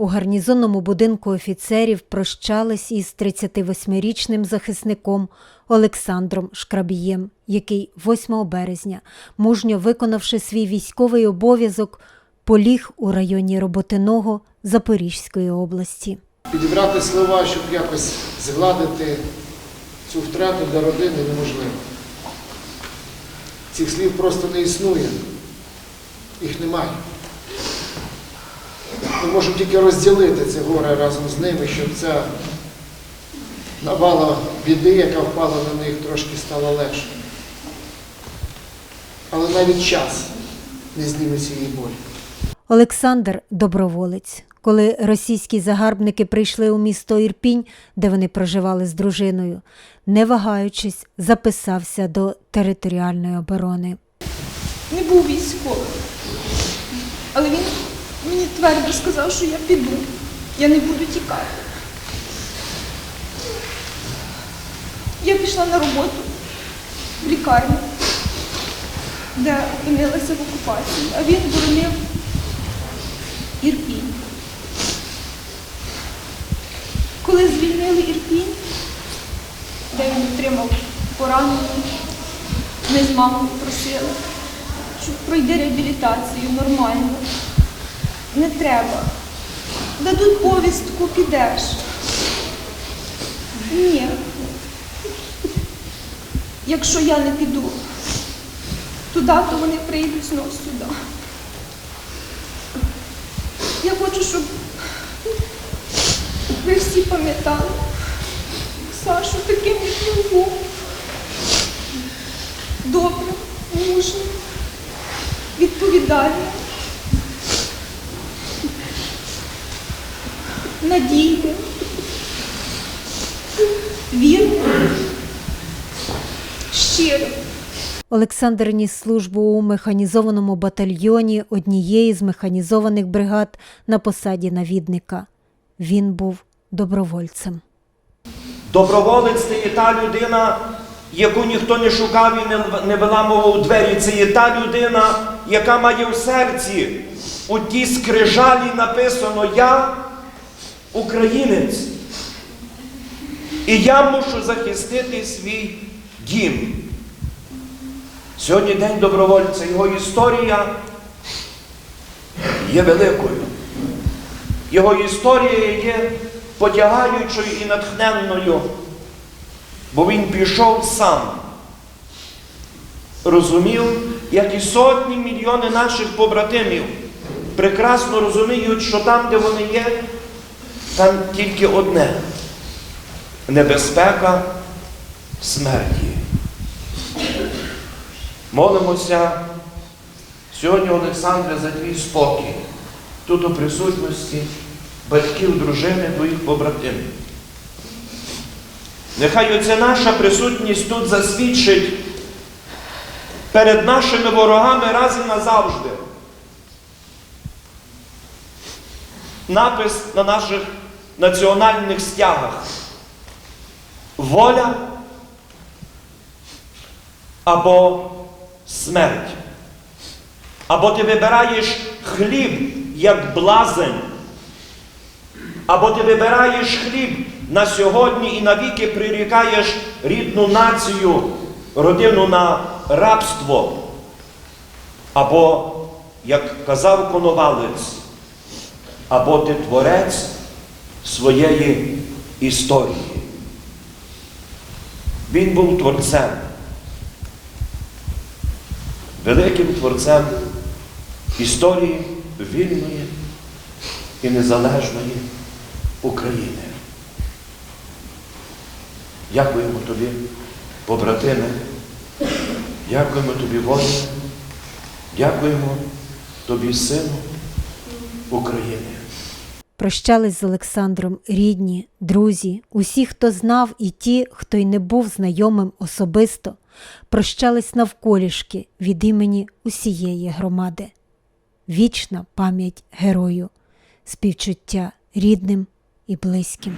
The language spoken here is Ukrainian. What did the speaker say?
У гарнізонному будинку офіцерів прощались із 38-річним захисником Олександром Шкрабієм, який 8 березня, мужньо виконавши свій військовий обов'язок, поліг у районі Роботиного Запорізької області. Підібрати слова, щоб якось згладити цю втрату для родини неможливо. Цих слів просто не існує, їх немає. Ми можемо тільки розділити це горе разом з ними, щоб ця навала біди, яка впала на них, трошки стала легше. Але навіть час не зніме цієї болі. Олександр доброволець. Коли російські загарбники прийшли у місто Ірпінь, де вони проживали з дружиною, не вагаючись, записався до територіальної оборони. не був військовим. Але він мені твердо сказав, що я піду, я не буду тікати. Я пішла на роботу в лікарню, де опинилася в окупації, а він боронив Ірпінь. Коли звільнили Ірпінь, де він отримав поранення, ми з мамою просили, що пройди реабілітацію нормально. Не треба. Дадуть повістку, підеш. Ні. Якщо я не піду туди, то вони прийдуть знову сюди. Я хочу, щоб ви всі пам'ятали Сашу таким, як був добрим, мужним, відповідальним, надійним, вірним, щирим. Олександр ніс службу у механізованому батальйоні однієї з механізованих бригад на посаді навідника. Він був добровольцем. Доброволець це є та людина, яку ніхто не шукав і не, не виламував у двері. Це є та людина, яка має в серці у тій скрижалі написано Я українець. І я мушу захистити свій дім. Сьогодні День добровольця, його історія є великою. Його історія є потягаючою і натхненною, бо він пішов сам. Розумів, як і сотні мільйони наших побратимів прекрасно розуміють, що там, де вони є, там тільки одне небезпека смерті. Молимося сьогодні, Олександре, за твій спокій, тут у присутності батьків, дружини, твоїх побратимів. Нехай оця наша присутність тут засвідчить перед нашими ворогами раз і назавжди. Напис на наших національних стягах. Воля або смерть. Або ти вибираєш хліб як блазень, або ти вибираєш хліб на сьогодні і навіки прирікаєш рідну націю, родину на рабство. Або, як казав Коновалець, або ти творець своєї історії. Він був творцем, великим творцем історії вільної і незалежної України. Дякуємо тобі, побратиме, дякуємо тобі, воїне, дякуємо тобі, сину України. Прощались з Олександром рідні, друзі, усі, хто знав, і ті, хто й не був знайомим особисто, прощались навколішки від імені усієї громади. Вічна пам'ять герою, співчуття рідним і близьким.